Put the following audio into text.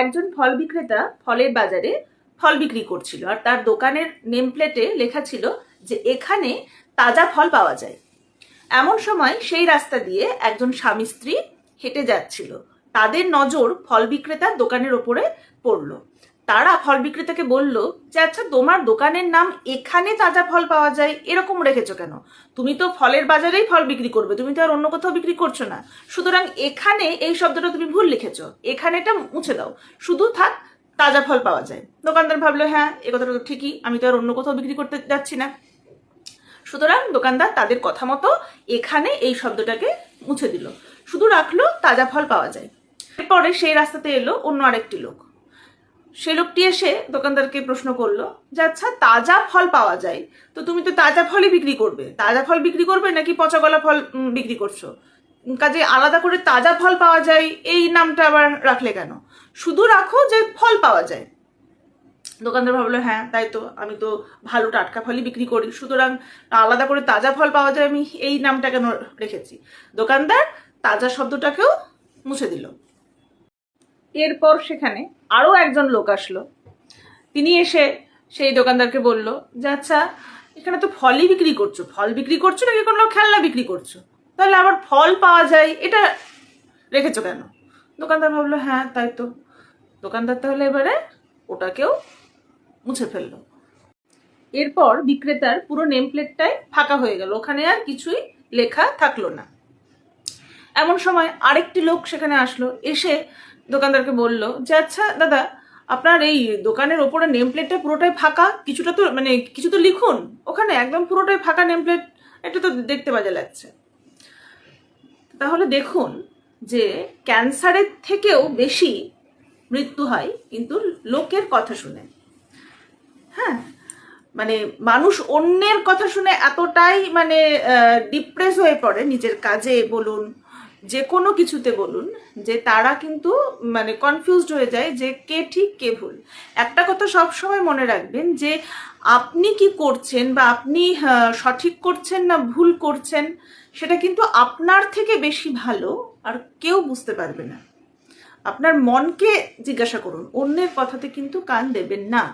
একজন ফল বিক্রেতা ফলের বাজারে ফল বিক্রি করছিল আর তার দোকানের নেম প্লেটে লেখা ছিল যে এখানে তাজা ফল পাওয়া যায়। এমন সময় সেই রাস্তা দিয়ে একজন স্বামী স্ত্রী হেঁটে যাচ্ছিল। তাদের নজর ফল বিক্রেতার দোকানের ওপরে পড়ল। তারা ফল বিক্রেতাকে বলল যে আচ্ছা তোমার দোকানের নাম এখানে তাজা ফল পাওয়া যায়, এরকম রেখেছো কেন? তুমি তো ফলের বাজারেই ফল বিক্রি করবে, তুমি তো আর অন্য কোথাও বিক্রি করছ না। সুতরাং এখানে এই শব্দটা তুমি ভুল লিখেছো, এখানেটা মুছে দাও। শুধু থাক, তাজা ফল পাওয়া যায়। দোকানদার ভাবলো হ্যাঁ এ কথাটা তো ঠিকই, আমি তো আর অন্য কোথাও বিক্রি করতে যাচ্ছি না। সুতরাং দোকানদার তাদের কথা মতো এখানে এই শব্দটাকে মুছে দিল। শুধু রাখল, তাজা ফল পাওয়া যায়। এরপরে সেই রাস্তাতে এলো অন্য আরেকটি লোক। সে লোকটি এসে দোকানদারকে প্রশ্ন করল যে আচ্ছা তাজা ফল পাওয়া যায়। তো তুমি তো তাজা ফলই বিক্রি করবে। তাজা ফল বিক্রি করবে নাকি পচা গলা ফল বিক্রি করছ? কাজে আলাদা করে তাজা ফল পাওয়া যায়, এই নামটা আবার রাখলে কেন? শুধু রাখো যে ফল পাওয়া যায়। দোকানদার ভাবলো হ্যাঁ তাই তো। আমি তো ভালো টাটকা ফলই বিক্রি করি। সুতরাং আলাদা করে তাজা ফল পাওয়া যায়, আমি এই নামটা কেন রেখেছি? দোকানদার তাজা শব্দটাকেও মুছে দিল। এরপর সেখানে আরও একজন লোক আসলো। তিনি এসে সেই দোকানদারকে বলল, যে আচ্ছা এখানে তো ফলই বিক্রি করছ। ফল বিক্রি করছ নাকি কোনো খেলনা বিক্রি করছ? তাহলে আবার ফল পাওয়া যায়, এটা রেখেছো কেন? দোকানদার ভাবলো হ্যাঁ তাই তো। দোকানদার তাহলে এবারে ওটাকেও মুছে ফেলল। এরপর বিক্রেতার পুরো নেম প্লেটটাই ফাঁকা হয়ে গেল। ওখানে আর কিছুই লেখা থাকল না। এমন সময় আরেকটি লোক সেখানে আসলো। এসে দোকানদারকে বলল যে আচ্ছা দাদা, আপনার এই দোকানের ওপরে নেম প্লেটটা পুরোটাই ফাঁকা? কিছুটা তো মানে কিছু তো লিখুন। ওখানে একদম পুরোটাই ফাঁকা নেম প্লেট এটা তো দেখতে বাজে লাগছে। তাহলে দেখুন যে, ক্যান্সারের থেকেও বেশি মৃত্যু হয় কিন্তু লোকের কথা শুনে। হ্যাঁ? মানে মানুষ অন্যের কথা শুনে এতটাই মানে ডিপ্রেস হয়ে পড়ে নিজের কাজে, বলুন যে কোনো কিছুতে বলুন, যে তারা কিন্তু মানে কনফিউজড হয়ে যায় যে কে ঠিক, কে ভুল। একটা কথা সব সময় মনে রাখবেন যে আপনি কি করছেন বা আপনি সঠিক করছেন না ভুল করছেন, সেটা কিন্তু আপনার থেকে বেশি ভালো আর কেউ বুঝতে পারবে না। আপনার মনকে জিজ্ঞাসা করুন, অন্যের কথাতে কিন্তু কান দেবেন না।